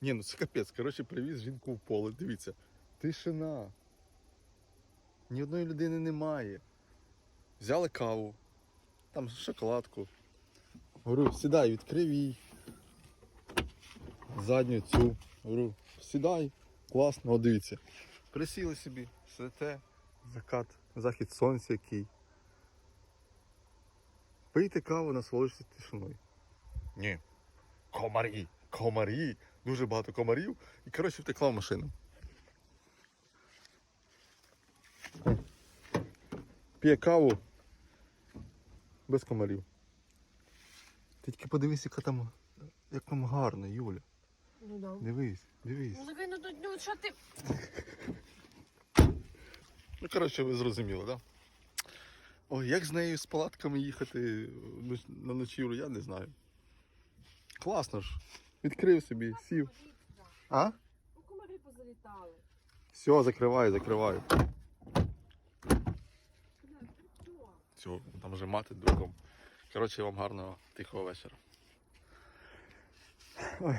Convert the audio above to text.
Ні, ну це капець. Коротше, привіз жінку в поле. Дивіться. Тишина. Ні одної людини немає. Взяли каву, там шоколадку. Говорю, сідай, відкрив їй. Задню цю. Говорю, сідай, класно, О, дивіться. Присіли собі, сидите, закат, захід сонця який. Пийте каву, насолоджуйтесь тишиною. Ні. Комарі, комарі. Дуже багато комарів. І коротше втекла в машину. П'є каву без комарів. Ти тільки подивись, яка там, як там гарно, Юля. Ну да. Дивись, дивись. Ну ну, ну що ти? Ну, коротше, ви зрозуміли, так? Да? Ой, як з нею з палатками їхати на ночівлю, я не знаю. Класно ж. Відкрив собі, сів. А? У комарі позалітали. Все, закриваю, закриваю. Все, там вже мати духом. Коротше, вам гарного тихого вечора. Ой,